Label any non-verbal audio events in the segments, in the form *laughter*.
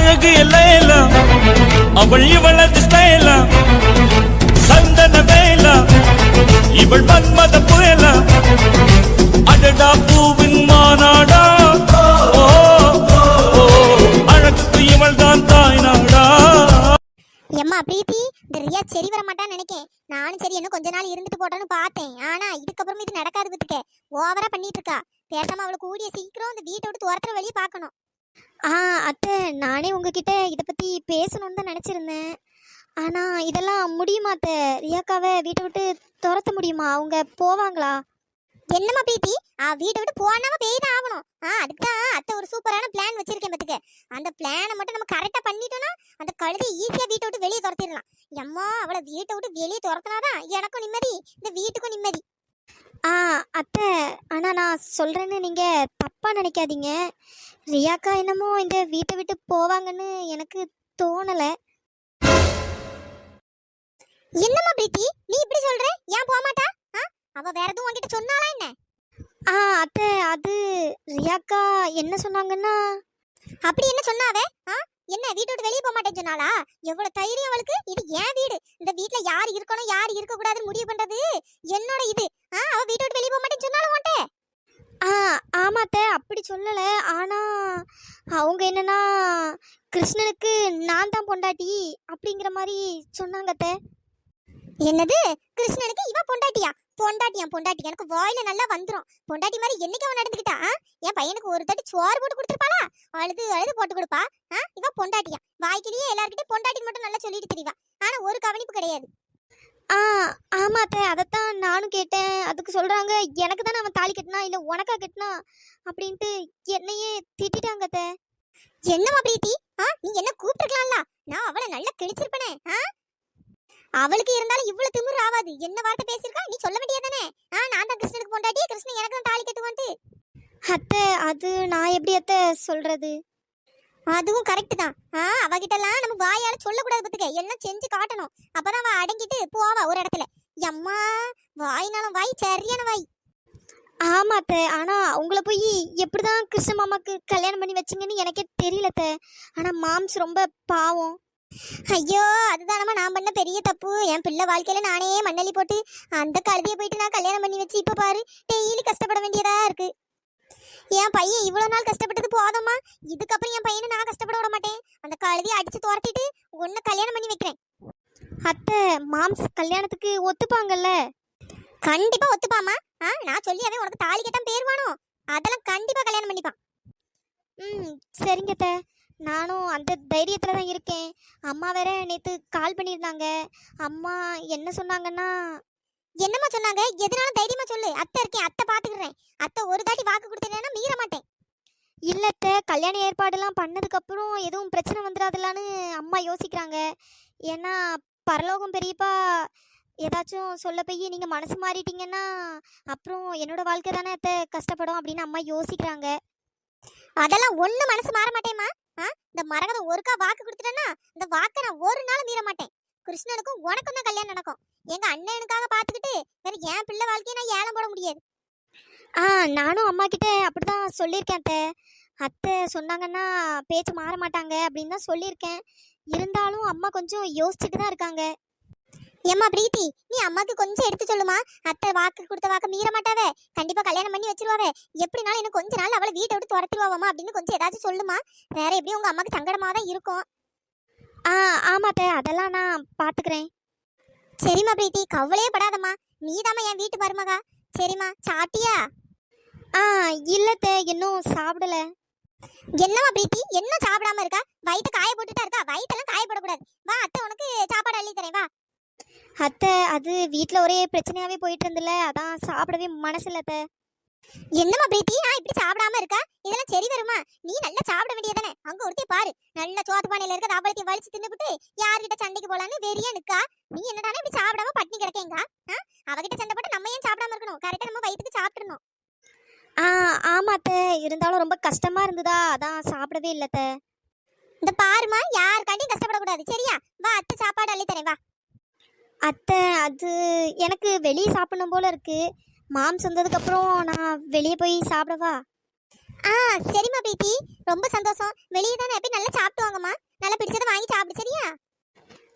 அழகு எல்லாம் அவள் இவளது ஸ்டைலா சந்தன வேலா இவள் மன்மத புயலா அடடா பூவின் மாநாடா அழகுக்கு இவள் தான் தாய் நாடா எம்மா பிரீத்தி இந்த ரியா சரி வர மாட்டான்னு நினைக்கேன். நானும் சரி இன்னும் கொஞ்ச நாள் இருந்துட்டு போட்டான்னு பார்த்தேன். ஆனா இதுக்கப்புறம் இது நடக்காது பத்துக்க. ஓவரா பண்ணிட்டு இருக்கா. பேசாம அவளை கூடிய சீக்கிரம் இந்த வீட்டை விட்டு துரத்துற வழியை பார்க்கணும். ஆ அத்தை நானே உங்ககிட்ட இதை பற்றி பேசணும்னு தான் நினச்சிருந்தேன். ஆனால் இதெல்லாம் முடியுமா அத்தை? ரியாக்காவை வீட்டை விட்டு துரத்த முடியுமா? அவங்க போவாங்களா? என்னம்மா பிரீத்தி? ஆ வீட்டை விட்டு போனாம தான் ஆகணும். ஆ அதுக்கு தான் அத்தை ஒரு சூப்பரான பிளான் வச்சிருக்கேன் பார்த்துக்க அந்த பிளானை மட்டும் நம்ம கரெக்டாக பண்ணிட்டோம்னா அந்த கழுதை ஈஸியாக வீட்டை விட்டு வெளியே துரத்திடலாம். எம்மா அவளை வீட்டை விட்டு வெளியே துரத்தினாதான் எனக்கும் நிம்மதி இந்த வீட்டுக்கும் நிம்மதி. ஆ அத்தை ஆனால் நான் சொல்கிறேன்னு நீங்கள் தப்பாக நினைக்காதீங்க. ரியாக்கா என்னமோ இந்த வீட்டை விட்டு போவாங்கன்னு எனக்கு தோணலை. என்னம்மா பிரீத்தி? நீ இப்படி சொல்ற? ஏன் போக மாட்டா ஆ அவ வேற எதுவும் உன்கிட்ட சொன்னாலா என்ன? ஆ அத்தை அது ரியாக்கா என்ன சொன்னாங்கன்னா அப்படி என்ன சொன்னாவே ஆ என்ன வீட்டை விட்டு வெளியே போக மாட்டேன்னு சொன்னாளா? எவ்வளவு தைரியம் அவளுக்கு. இது ஏன் வீடு? இந்த வீட்ல யார் இருக்கணும் யார் இருக்க கூடாதுன்னு முடிவு பண்றது? என்னோட இது. ஆ அவ வீட்டை விட்டு வெளியே போக மாட்டேன்னு சொன்னாலும் உன்ட்ட ஆ ஆமாத்த அப்படி சொல்லலை. ஆனால் அவங்க என்னன்னா கிருஷ்ணனுக்கு நான் தான் பொண்டாட்டி அப்படிங்கிற மாதிரி சொன்னாங்க அத்தை. என்னது? கிருஷ்ணனுக்கு இவ பொண்டாட்டியா? பொண்டாட்டியா பொண்டாட்டி. எனக்கு வாயில நல்லா வந்துரும். பொண்டாட்டி மாதிரி என்னைக்கு அவன் நடந்துக்கிட்டா? என் பையனுக்கு ஒரு தட்டு சோறு போட்டு கொடுத்துருப்பாளா? அழுது அழுது போட்டு கொடுப்பா. ஆ? இவ பொண்டாட்டியா? வாய்க்கிலேயே எல்லார்கிட்டயும் பொண்டாட்டி மட்டும் நல்லா சொல்லிட்டு தெரியவா ஆனா ஒரு கவனிப்பு கிடையாது. ஆ ஆமாத்த அதைத்தான் நானும் கேட்டேன். அதுக்கு சொல்கிறாங்க எனக்கு தானே அவன் தாலி கட்டினா? இல்லை உனக்கா கட்டினா? அப்படின்ட்டு என்னையே திட்டிட்டாங்க அத்தை. என்னம்மா பிரீத்தி? ஆ? நீ என்ன கூப்பிட்டுருக்கலாம்ல? நான் அவளை நல்லா கிழிச்சிருப்பனே. ஆ? அவளுக்கு இருந்தாலும் இவ்வளவு திமிரு ஆகாது என்ன வார்த்தை பேசியிருக்கா? நீ சொல்ல வேண்டியதானே ஆ நான் தான் கிருஷ்ணனுக்கு பொண்டாட்டி. கிருஷ்ணன் எனக்கு தான் தாலி கட்டுவான்ட்டு. அத்தை அது நான் எப்படி அத்தை சொல்கிறது அதுவும் கரெக்ட் தான். ஆ அவகிட்டலாம் நம்ம வாயால சொல்லக்கூடாது பத்துக்க எல்லாம் செஞ்சு காட்டணும். அப்பதான் அவ அடங்கிட்டு போவா ஒரு இடத்துல. எம்மா வாய்னாலும் வாய் சரியான வாய். ஆமா அத்தை. ஆனால் உங்களை போய் எப்படி தான் கிருஷ்ண மாமாக்கு கல்யாணம் பண்ணி வச்சிங்கன்னு எனக்கே தெரியல அத்தை. ஆனால் மாம்ஸ் ரொம்ப பாவம். ஐயோ அதுதானம்மா நான் பண்ண பெரிய தப்பு. என் பிள்ளை வாழ்க்கையில நானே மண்ணள்ளி போட்டு அந்த கழுதியை போயிட்டு நான் கல்யாணம் பண்ணி வச்சு இப்போ பாரு டெய்லி கஷ்டப்பட வேண்டியதா இருக்கு. என் பையன் இவ்வளவு நாள் கஷ்டப்பட்டது போதுமா இதுக்கப்புறம் என் பையனை நான் கஷ்டப்பட விட மாட்டேன். அந்த கழுதியை அடிச்சு துரத்திட்டு உன்னை கல்யாணம் பண்ணி வைக்கிறேன். அத்தை மாம்ஸ் கல்யாணத்துக்கு ஒத்துப்பாங்கல்ல? கண்டிப்பா ஒத்துப்பாமா ஆ நான் சொல்லி அவன் உனக்கு தாலி கட்டாம பேர் வேணும் அதெல்லாம் கண்டிப்பா கல்யாணம் பண்ணிப்பான். ம் சரிங்க அத்தை. நானும் அந்த தைரியத்தில் தான் இருக்கேன். அம்மா வேற நேற்று கால் பண்ணியிருந்தாங்க. அம்மா என்ன சொன்னாங்கன்னா என்னம்மா சொன்னாங்க? எதனால தைரியமா சொல்லு. அத்தை இருக்கேன். அத்தை பார்த்துக்கிறேன் அத்தை ஒரு தாட்டி வாக்கு கொடுத்துட்டேன்னா மீற மாட்டேன். இல்லத்த கல்யாண ஏற்பாடெல்லாம் பண்ணதுக்கப்புறம் எதுவும் பிரச்சனை வந்துடாதுலான்னு அம்மா யோசிக்கிறாங்க. ஏன்னா பரலோகம் பெரியப்பா ஏதாச்சும் சொல்ல போய் நீங்கள் மனசு மாறிட்டீங்கன்னா அப்புறம் என்னோட வாழ்க்கை தானே அத்தை கஷ்டப்படும் அப்படின்னு அம்மா யோசிக்கிறாங்க. அதெல்லாம் ஒன்றும் மனசு மாற மாட்டேம்மா. இந்த மரகதம் ஒருக்கா வாக்கு கொடுத்துட்டேன்னா இந்த வாக்கை நான் ஒரு நாள் மீற மாட்டேன். கிருஷ்ணனுக்கும் உனக்கும் தான் கல்யாணம் நடக்கும். எங்க அண்ணனுக்காக பாத்துக்கிட்டு வேற என் பிள்ளை வாழ்க்கையை நான் ஏலம் போட முடியாது. ஆ நானும் அம்மா கிட்ட அப்படிதான் சொல்லியிருக்கேன் அத்தை. அத்தை சொன்னாங்கன்னா பேச்சு மாற மாட்டாங்க அப்படின்னு தான் சொல்லியிருக்கேன். இருந்தாலும் அம்மா கொஞ்சம் யோசிச்சுட்டு தான் இருக்காங்க. ஏம்மா பிரீத்தி நீ அம்மாக்கு கொஞ்சம் எடுத்து சொல்லுமா. அத்தை வாக்கு கொடுத்த வாக்கு மீற மாட்டாவே. கண்டிப்பா கல்யாணம் பண்ணி வச்சிருவாவே. எப்படினாலும் எனக்கு கொஞ்ச நாள் அவளை வீட்டை விட்டு துரத்திடுவாமா அப்படின்னு கொஞ்சம் ஏதாச்சும் சொல்லுமா. வேற எப்படியும் உங்க அம்மாக்கு சங்கடமாக தான் இருக்கும். ஆ ஆமாப்பே அதெல்லாம் நான் பார்த்துக்கிறேன் சரிம்மா பிரீத்தி கவலையே படாதம்மா. நீதாம்மா என் வீட்டு மருமகா. சரிம்மா சாப்பிட்டியா? ஆ இல்லத்த இன்னும் சாப்பிடல. என்னம்மா பிரீத்தி என்ன சாப்பிடாம இருக்கா? வயிற்று காய போட்டுட்டா இருக்கா? வயிற்றெல்லாம் காயப்படக்கூடாது வா அத்தை உனக்கு சாப்பாடு அள்ளி தரேன். வா. அத்தை அது வீட்டில் ஒரே பிரச்சனையாகவே போயிட்டு இருந்துல அதான் சாப்பிடவே மனசு இல்ல அத்தை. என்னம்மா பிரீத்தி? ஆ இப்படி சாப்பிடாம இருக்கா? இதெல்லாம் சரி வருமா? நீ நல்லா சாப்பிட வேண்டியதானே அங்க ஒருத்தி பாரு. நல்ல சோத்து பானையில இருக்க தாப்பளத்தையும் வலிச்சு தின்னுபிட்டு யார்கிட்ட சண்டைக்கு போலான்னு வெறியா நிக்கா. நீ என்னடானே இப்படி சாப்பிடாம பட்டினி கிடக்கேங்க? அவகிட்ட சண்டை போட்டு நம்ம ஏன் சாப்பிடாம இருக்கணும்? கரெக்டா நம்ம வயிற்றுக்கு சாப்பிட்டுறணும் ஆ ஆமா அத்தை. இருந்தாலும் ரொம்ப கஷ்டமா இருந்ததா? அதான் சாப்பிடவே இல்ல அத்தை. இந்த பாருமா யாருக்காண்டியும் கஷ்டப்படக்கூடாது. சரியா? வா அத்தை சாப்பாடு அள்ளி தரேன் வா. அத்தை அது எனக்கு வெளியே சாப்பிடணும் போல இருக்கு. மாம்ஸ் வந்ததுக்கப்புறம் நான் வெளியே போய் சாப்பிடவா? ஆ சரிம்மா பிரீத்தி. ரொம்ப சந்தோஷம். வெளியே தானே போய் நல்லா சாப்பிட்டு வாங்கம்மா. நல்லா பிடிச்சதை வாங்கி சாப்பிடு சரியா?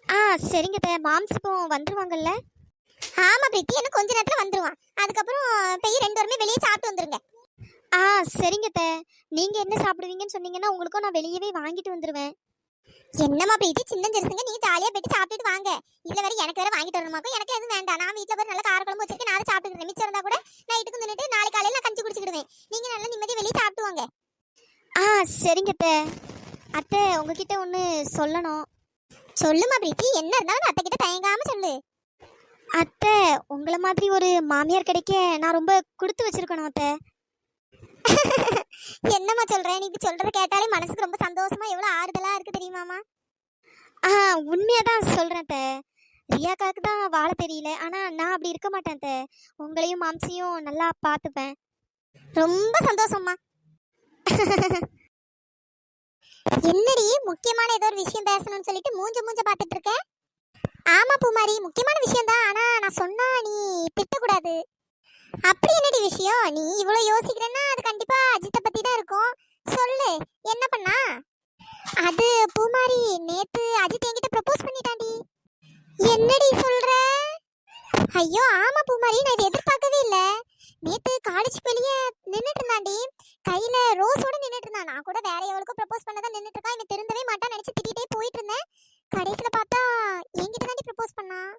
ஆ சரிங்க அத்தை. மாம்ஸ் இப்போ வந்துருவாங்கல்ல? ஆமா பிரீத்தி. இன்னும் கொஞ்ச நேரத்துல வந்துருவான். அதுக்கப்புறம் போய் ரெண்டு பேருமே வெளியே சாப்பிட்டு வந்துருங்க. ஆ சரிங்க அத்தை. நீங்க என்ன சாப்பிடுவீங்கன்னு சொன்னீங்கன்னா உங்களுக்கும் நான் வெளியவே வாங்கிட்டு வந்துருவேன். என்னம்மா பிரீத்தி சின்ன ஜெருசுங்க. நீங்க ஜாலியா போயிட்டு சாப்பிட்டுட்டு வாங்க. இதுல வேற எனக்கு வேற வாங்கிட்டு வரணுமாக்கும். எனக்கு எதுவும் வேண்டாம். நான் வீட்டுல போய் நல்லா கார குழம்பு வச்சிருக்கேன். நான் அதை சாப்பிட்டுக்கிறேன் மிச்சம் இருந்தா கூட நைட்டுக்கு நின்னுட்டு நாளை காலையில நான் கஞ்சி குடிச்சுக்கிடுவேன். நீங்க நல்லா நிம்மதி வெளியே சாப்பிட்டு வாங்க. ஆ சரிங்க அத்தை. அத்தை உங்ககிட்ட ஒன்று சொல்லணும். சொல்லுமா பிரீத்தி என்ன இருந்தாலும் அத்தை கிட்ட தயங்காம சொல்லு. அத்தை உங்களை மாதிரி ஒரு மாமியார் கிடைக்க நான் ரொம்ப கொடுத்து வச்சிருக்கணும் அத்தை. *laughs* என்னம்மா சொல்றேன் நீ இப்படி சொல்கிறது கேட்டாலே மனசுக்கு ரொம்ப சந்தோஷமா எவ்வளவு ஆறுதலாக இருக்கு தெரியுமாமா ஆ உண்மையாக தான் சொல்கிறேன் தே ரியாக்காக்கு தான் வாழ தெரியல. ஆனால் நான் அப்படி இருக்க மாட்டேன் தே உங்களையும் மாம்சியும் நல்லா பார்த்துப்பேன். ரொம்ப சந்தோஷம்மா. *laughs* என்னடி முக்கியமான ஏதோ ஒரு விஷயம் பேசணும்னு சொல்லிட்டு மூஞ்ச மூஞ்ச பார்த்துட்டு இருக்கேன் ஆமா பூமாரி முக்கியமான விஷயம் தான் ஆனா நான் சொன்னா நீ திட்டக்கூடாது. அப்படி என்னடி விஷயம்? நீ இவ்வளோ யோசிக்கிறேன்னா அது கண்டிப்பாக அஜித்தை பற்றி தான் இருக்கும். சொல்லு என்ன பண்ணா? அது பூமாரி நேத்து அஜித் என்கிட்ட ப்ரப்போஸ் பண்ணிட்டாண்டி என்னடி சொல்ற? ஐயோ ஆமா பூமாரி நான் இதை எதிர்பார்க்கவே இல்ல. நேத்து காலேஜ் வெளியே நின்னுட்டு இருந்தாண்டி கையில ரோஸோட நின்னுட்டு இருந்தான். நான் கூட வேற எவளுக்கும் ப்ரப்போஸ் பண்ணதான் நின்னுட்டு இருக்கான். இவன் திருந்தவே மாட்டான் நினைச்சு திட்டிட்டே போயிட்டு இருந்தேன். கடைசில பார்த்தா என்கிட்ட தாண்டி ப்ரப்போஸ் பண்ணான்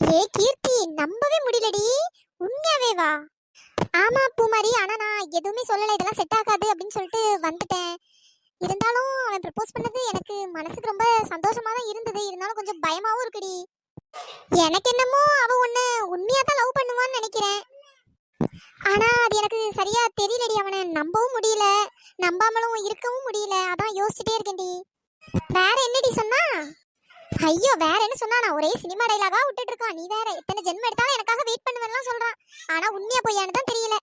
ஏ கீர்த்தி நம்பவே முடியலடி. உண்மையாவே வா. ஆமா பூமாரி. ஆனா நான் எதுவுமே சொல்லல. இதெல்லாம் செட் ஆகாது அப்படின்னு சொல்லிட்டு வந்துட்டேன். இருந்தாலும் அவன் ப்ரப்போஸ் பண்ணது எனக்கு மனசுக்கு ரொம்ப சந்தோஷமா தான் இருந்தது. இருந்தாலும் கொஞ்சம் பயமாவும் இருக்குடி. எனக்கு என்னமோ அவ உன்னை உண்மையா தான் லவ் பண்ணுவான்னு நினைக்கிறேன். ஆனா அது எனக்கு சரியா தெரியலடி அவனை. நம்பவும் முடியல. நம்பாமலும் இருக்கவும் முடியல. அதான் யோசிச்சுட்டே இருக்கேன்டி. வேற என்னடி சொன்னா? ஐயோ வேற என்ன சொன்னா? நான் ஒரே சினிமா டைலாகா விட்டுட்டு இருக்கான் நீ வேற எத்தனை ஜென்மம் எடுத்தாலும் எனக்காக வெயிட் பண்ணுவேன்லாம் சொல்றான். ஆனா உண்மையா பொய்யான்னு தான் தெரியல.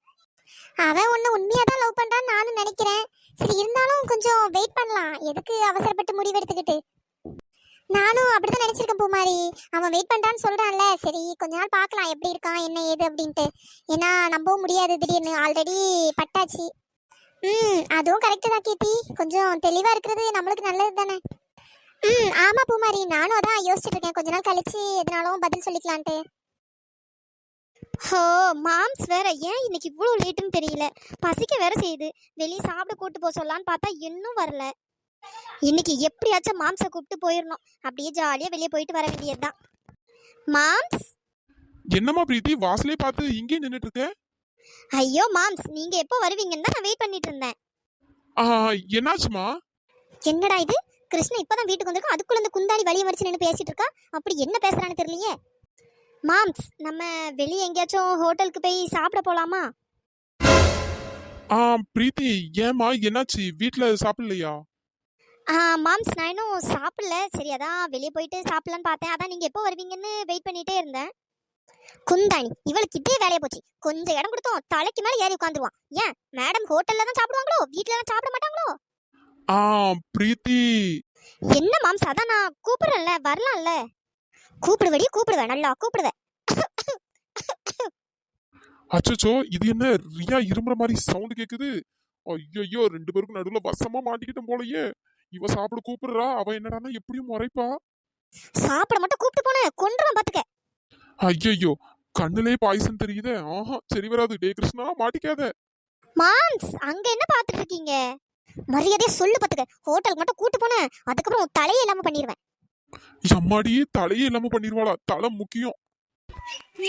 அவன் ஒன்னு உண்மையா தான் லவ் பண்றான்னு நானும் நினைக்கிறேன். சரி இருந்தாலும் கொஞ்சம் வெயிட் பண்ணலாம். எதுக்கு அவசரப்பட்டு முடிவு எடுத்துக்கிட்டு? நானும் அப்படிதான் நினைச்சிருக்கேன் பூமாரி. அவன் வெயிட் பண்றான்னு சொல்றான்ல. சரி கொஞ்ச நாள் பார்க்கலாம். எப்படி இருக்கான்? என்ன ஏது? அப்படின்ட்டு. ஏன்னா நம்பவும் முடியாது. திடீர்னு ஆல்ரெடி பட்டாச்சு. ம் அதுவும் கரெக்டு தான் கீர்த்தி. கொஞ்சம் தெளிவாக இருக்கிறது நம்மளுக்கு நல்லது தானே ம் ஆமா பூமாரி. நானும் அதான் யோசிச்சுட்டு இருக்கேன். கொஞ்ச நாள் கழிச்சு எதனாலும் பதில் சொல்லிக்கலான்ட்டு. ஹோ மாம்ஸ் வேற. ஏன் இன்னைக்கு இவ்வளோ லேட்டுன்னு தெரியல. பசிக்க வேற செய்யுது. வெளியே சாப்பிட கூட்டு போக சொல்லலான்னு பார்த்தா இன்னும் வரல. இன்னைக்கு எப்படியாச்சும் மாம்ஸை கூப்பிட்டு போயிடணும் அப்படியே ஜாலியாக வெளியே போயிட்டு வர வேண்டியதுதான். மாம்ஸ்? என்னம்மா பிரீத்தி? வாசலே பார்த்து இங்கே நின்னுட்டு இருக்க ஐயோ மாம்ஸ். நீங்க எப்போ வருவீங்கன்னு தான் நான் வெயிட் பண்ணிட்டு இருந்தேன். ஆ, என்னாச்சுமா என்னடா இது? கிருஷ்ணா இப்பதான் வீட்டுக்கு வந்திருக்கா அதுக்குள்ள இந்த குந்தாணி வழிய மறிச்சு நின்று பேசிட்டு இருக்கா? அப்படி என்ன பேசுறான்னு தெரியலையே. மாம்ஸ் நம்ம வெளியே எங்கேயாச்சும் ஹோட்டலுக்கு போய் சாப்பிட போலாமா? ஆ பிரீத்தி ஏம்மா என்னாச்சு? வீட்ல சாப்பிடலையா? ஆ மாம்ஸ் நான் இன்னும் சாப்பிடல. சரி அதான் வெளியே போயிட்டு சாப்பிடலான்னு பார்த்தேன். அதான் நீங்க எப்போ வருவீங்கன்னு வெயிட் பண்ணிட்டே இருந்தேன். குந்தாணி இவளுக்கு இதே வேலையா போச்சு. கொஞ்சம் இடம் கொடுத்தோம். தலைக்கு மேல ஏறி உட்காந்துருவான். ஏன்? மேடம் ஹோட்டல்ல தான் சாப்பிடுவாங்களோ? வீட்ல தான் சாப்பிட மாட்டாங்களோ? ஆ பிரீத்தி. என்ன மாம்ஸ் அதான் நான் கூப்பிடுறேன்ல வரலாம்ல. கூப்பிடுவடி கூப்பிடுவேன் நல்லா கூப்பிடுவேன். அச்சச்சோ இது என்ன ரியா இருமுற மாதிரி சவுண்ட் கேக்குது? ஐயோ ரெண்டு பேருக்கும் நடுவுல வசமா மாட்டிக்கிட்டோம் போலயே. இவ சாப்பிட கூப்பிடுறா அவ என்னடான்னா எப்படியும் முறைப்பா. சாப்பிட மட்டும் கூப்பிட்டு போனேன் கொண்டுருவேன் பாத்துக்க. ஐயோ கண்ணுலே பாய்சன் தெரியுதே. ஆஹா சரி வராது. டே கிருஷ்ணா மாட்டிக்காத. மாம்ஸ் அங்க என்ன பாத்துட்டு இருக்கீங்க? மரியாதையா சொல்லு பாத்துக்க. ஹோட்டலுக்கு மட்டும் கூட்டு போனேன் அதுக்கப்புறம் உன் தலையே இல்லாம பண்ணிடுவேன் எம்மாடி தலையே இல்லாம பண்ணிருவாளா? தலை முக்கியம்.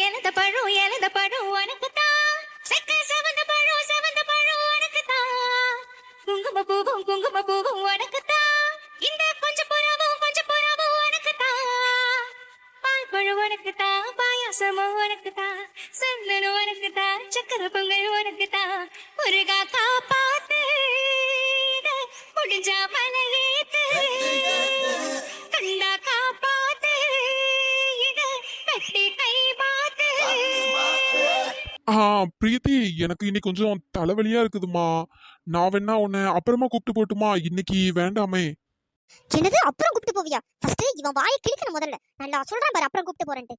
எனத பழம் எனத பழம் உனக்கு தான் செக்க செவந்த பழம் செவந்த பழம் உனக்கு தான் குங்கும பூவும் குங்கும பூவும் உனக்கு தான் இந்த கொஞ்சம் புறாவும் கொஞ்சம் புறாவும் உனக்கு தான் பால் பழம் உனக்கு தான் பாயாசமும் உனக்கு தான் சந்தனம் உனக்கு தான் சக்கரை பொங்கல் உனக்கு தான் முருகா காப்பாத்து. பார்த்து. ஆ பிரீத்தி எனக்கு இன்னைக்கு கொஞ்சம் தலைவலியா இருக்குதுமா நான் வேணா உன்னை அப்புறமா கூப்பிட்டு போட்டுமா? இன்னைக்கு வேண்டாமே. என்னது அப்புறம் கூப்பிட்டு போவியா? ஃபர்ஸ்ட் இவன் வாயை கிழிக்கணும் முதல்ல. நல்லா சொல்றான் பாரு அப்புறம் கூப்பிட்டு போறேன்ட்டு.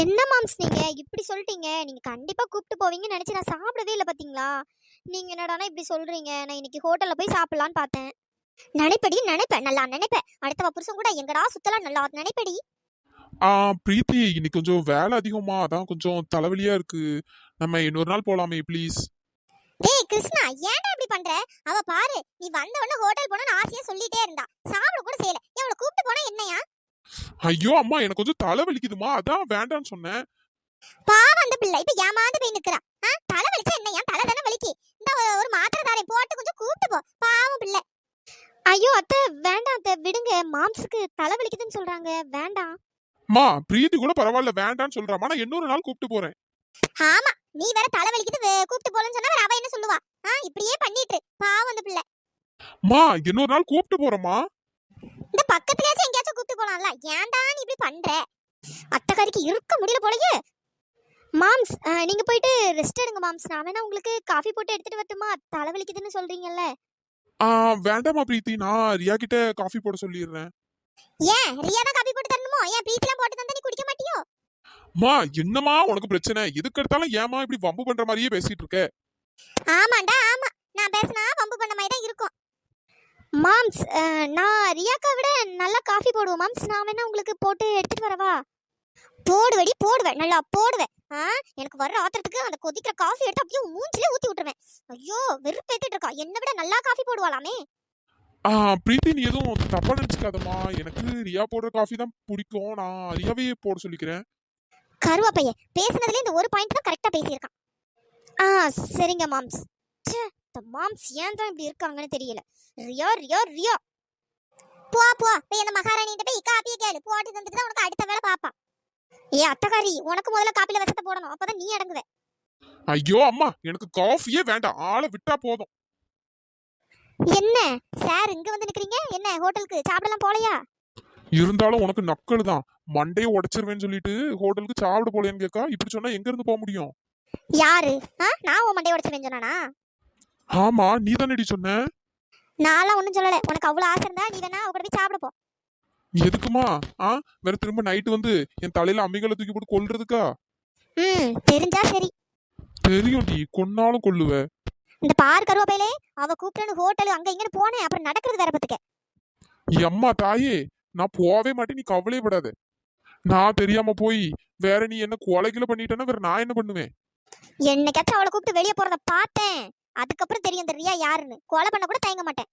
என்ன மாம்ஸ் நீங்க இப்படி சொல்லிட்டீங்க. நீங்க கண்டிப்பா கூப்பிட்டு போவீங்கன்னு நினைச்சு நான் சாப்பிடவே இல்லை பாத்தீங்களா? நீங்க என்னடானா இப்படி சொல்றீங்க. நான் இன்னைக்கு ஹோட்டல்ல போய் சாப்பிடலான்னு பார்த்தேன். நினைப்படி நினைப்பேன் நல்லா நினைப்பேன் அடுத்தவ புருஷன் கூட எங்கடா சுத்தலாம்? நல்லா நினைப்படி. ஆ பிரீத்தி இன்னைக்கு கொஞ்சம் வேலை அதிகமா. அதான் கொஞ்சம் தலைவலியா இருக்கு. நம்ம இன்னொரு நாள் போலாமே ப்ளீஸ் டேய் கிருஷ்ணா ஏன்டா இப்படி பண்ற? அவ பாரு நீ வந்த உடனே ஹோட்டல் போனா ஆசையா சொல்லிட்டே இருந்தா. சாப்பிட கூட செய்யல. அவளை கூப்பிட்டு போனா என்னையா? ஐயோ அம்மா எனக்கு கொஞ்சம் தலைவலிக்குதுமா. அதான் வேண்டான்னு சொன்னேன். பாவம் அந்த பிள்ளை. இப்ப ஏமாந்து போய் நிக்கிறா. ஆ, தலை வலிச்சா என்னையா தலை தானே வலிக்கு. இந்த ஒரு- மாத்திரை தாரேன் போட்டு கொஞ்சம் கூப்பிட்டு போ. பாவம் பிள்ளை. ஐயோ அத்தை வேண்டாம் அத்தை. விடுங்க. மாம்ஸுக்கு தலை வலிக்குதுன்னு சொல்றாங்க. வேண்டாம். அம்மா பிரீத்தி கூட பரவாயில்ல. வேண்டான்னு சொல்றாமா நான் இன்னொரு நாள் கூப்பிட்டு போறேன். ஆமா நீ வேற தலை வலிக்குது கூப்பிட்டு போலன்னு சொன்னா வேற அவ என்ன சொல்லுவா? ஆ இப்படியே பண்ணிட்டு. பாவம் அந்த பிள்ளை. அம்மா இன்னொரு நாள் கூப்பிட்டு போறேம்மா. இந்த பக்கத்துலயாச்சும் எங்கேயாச்சும் கூப்பிட்டு போலாம்ல. ஏன்டா நீ இப்படி பண்ற? அத்தைக்காரிக்கு இருக்க முடியல போலயே. மாம்ஸ் நீங்க போயிட்டு ரெஸ்ட் எடுங்க மாம்ஸ். நான் வேணா உங்களுக்கு காஃபி போட்டு எடுத்துட்டு வரட்டுமா? தலை வலிக்குதுன்னு சொல்றீங்கல்ல. ஆ வேண்டாம்மா பிரீத்தி. நான் ரியா கிட்ட காஃபி போட சொல்லிடுறேன். ஏன்? ரியா தான் காப்பி போட்டு தரணுமோ? ஏன் பிரீத்திலாம் போட்டு தந்தா நீ குடிக்க மாட்டியோ? அம்மா என்னம்மா உனக்கு பிரச்சனை? எதுக்கு எடுத்தாலும் ஏமா இப்படி வம்பு பண்ற மாதிரியே பேசிட்டு இருக்க? ஆமாண்டா ஆமா. நான் பேசினா பம்பு பண்ண மாதிரி தான் இருக்கும். மாம்ஸ் நான் ரியாக்கா விட நல்லா காஃபி போடுவோம் மாம்ஸ் நான் வேணா உங்களுக்கு போட்டு எடுத்துட்டு வரவா? போடுவடி போடுவேன். நல்லா போடுவேன். ஆ எனக்கு வர்ற ஆத்திரத்துக்கு அந்த கொதிக்கிற காஃபி எடுத்து அப்படியே மூஞ்சிலே ஊத்தி விட்டுருவேன். ஐயோ வெறுப்பேத்திட்டு இருக்கா. என்னை விட நல்லா காஃபி போடுவாளாமே. ஆ பிரீத்தி நீ எதுவும் தப்பா நினைச்சுக்காதம்மா. எனக்கு ரியா போடுற காஃபி தான் பிடிக்கும். நான் ரியாவே போட சொல்லிக்கிறேன். கருவாப்பைய பேசுனதுல இந்த ஒரு பாயிண்ட் தான் கரெக்டா பேசியிருக்கான். ஆ சரிங்க மாம்ஸ். இந்த மாம்ஸ் ஏன் தான் இப்படி இருக்காங்கன்னு தெரியல. ரியா ரியா ரியா. போ போ. போய் அந்த மகாராணிகிட்ட போய் காப்பியை கேளு. போட்டு தந்துட்டு தான் உனக்கு அடுத்த வேலை பாப்பா ஏ அத்தகாரி உனக்கு முதல்ல காப்பில விஷத்தை போடணும். அப்பதான் நீ அடங்குவ. ஐயோ அம்மா எனக்கு காஃபியே வேண்டாம். ஆளை விட்டா போதும். என்ன? சார் இங்க வந்து நிக்கிறீங்க? என்ன ஹோட்டலுக்கு சாப்பிடலாம் போலையா? இருந்தாலும் உனக்கு நக்கல் தான். மண்டையை உடைச்சிருவேன்னு சொல்லிட்டு ஹோட்டலுக்கு சாப்பிட போலேன்னு கேட்கா இப்படி சொன்னா எங்க இருந்து போக முடியும்? யாரு? நான் உன் மண்டைய உடச்சு சொன்னானா? ஆமா நீ தானடி சொன்ன? நான்லாம் ஒண்ணும் சொல்லல. உனக்கு அவ்வளவு ஆசை இருந்தா நீ வேணா அவ கூட போய் சாப்பிட போ. எதுக்குமா? ஆ? வேற திரும்ப நைட்டு வந்து என் தலையில அம்மிகளை தூக்கி போட்டு கொல்றதுக்கா? ம் தெரிஞ்சா சரி. தெரியும் டி கொன்னாலும் கொல்லுவ. இந்த பார் கருவாப்பையிலே அவ கூப்பிட்டு ஹோட்டல் அங்க இங்கன்னு போனேன் அப்புறம் நடக்கிறது வேற பத்துக்க என் அம்மா தாயே நான் போவே மாட்டேன் நீ கவலையப்படாத. நான் தெரியாம போய் வேற நீ என்ன கொலைகளை பண்ணிட்டேன்னா வேற நான் என்ன பண்ணுவேன்? என்னைக்காச்சும் அவளை கூப்பிட்டு வெளியே போறத பார்த்தேன். அதுக்கப்புறம் தெரியும் இந்த ரியா யாருன்னு. கொலை பண்ண கூட தயங்க மாட்டேன்.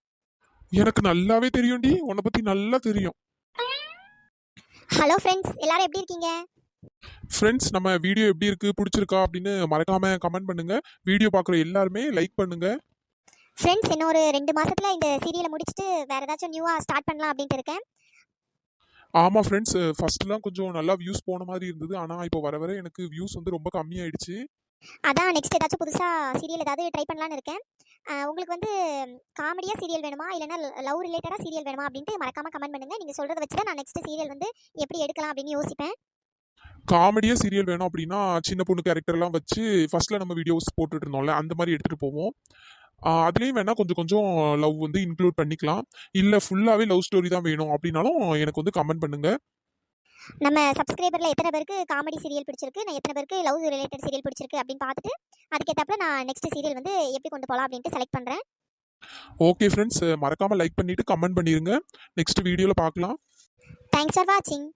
எனக்கு நல்லாவே தெரியும்டி. உன்னை பத்தி நல்லா தெரியும். ஹலோ ஃப்ரெண்ட்ஸ் எல்லாரும் எப்படி இருக்கீங்க? ஃப்ரெண்ட்ஸ் நம்ம வீடியோ எப்படி இருக்கு? பிடிச்சிருக்கா? அப்படின்னு மறக்காம கமெண்ட் பண்ணுங்க. வீடியோ பார்க்குற எல்லாருமே லைக் பண்ணுங்க. ஃப்ரெண்ட்ஸ் இன்னும் ஒரு ரெண்டு மாசத்துல இந்த சீரியலை முடிச்சுட்டு வேற ஏதாச்சும் நியூவா ஸ்டார்ட் பண்ணலாம் அப்படின்ட்டு இருக்கேன். ஆமா ஃப்ரெண்ட்ஸ் ஃபர்ஸ்ட்லாம் கொஞ்சம் நல்லா வியூஸ் போன மாதிரி இருந்தது. ஆனா இப்போ வர வர எனக்கு வியூஸ் வந்து ரொம்ப கம்மியாயிடுச்சு. அதான் நெக்ஸ்ட் ஏதாச்சும் புதுசாக சீரியல் ஏதாவது ட்ரை பண்ணலான்னு இருக்கேன். உங்களுக்கு வந்து காமெடியா சீரியல் வேணுமா? இல்லைன்னா லவ் ரிலேட்டடாக சீரியல் வேணுமா? அப்படின்ட்டு மறக்காம கமெண்ட் பண்ணுங்கள் நீங்கள் சொல்கிறத வச்சு தான் நான் நெக்ஸ்ட் சீரியல் வந்து எப்படி எடுக்கலாம் அப்படின்னு யோசிப்பேன். காமெடியாக சீரியல் வேணும் அப்படின்னா சின்ன பொண்ணு கேரக்டர்லாம் வச்சு ஃபஸ்ட்டில் நம்ம வீடியோஸ் போட்டுட்டு இருந்தோம்ல அந்த மாதிரி எடுத்துகிட்டு போவோம். அதுலேயும் வேணால் கொஞ்சம் கொஞ்சம் லவ் வந்து இன்க்ளூட் பண்ணிக்கலாம். இல்லை ஃபுல்லாகவே லவ் ஸ்டோரி தான் வேணும் அப்படின்னாலும் எனக்கு வந்து கமெண்ட் பண்ணுங்கள் நம்ம சப்ஸ்கிரைபர்ல எத்தனை பேருக்கு காமெடி சீரியல் பிடிச்சிருக்கு? நான் எத்தனை பேருக்கு லவ் ரிலேட்டட் சீரியல் பிடிச்சிருக்கு அப்படின்னு பார்த்துட்டு அதுக்கேற்றப்ப நான் நெக்ஸ்ட் சீரியல் வந்து எப்படி கொண்டு போகலாம் அப்படின்ட்டு செலக்ட் பண்றேன். ஓகே ஃப்ரெண்ட்ஸ் மறக்காம லைக் பண்ணிட்டு கமெண்ட் பண்ணிருங்க. நெக்ஸ்ட் வீடியோல பார்க்கலாம். தேங்க்ஸ் ஃபார் வாட்சிங்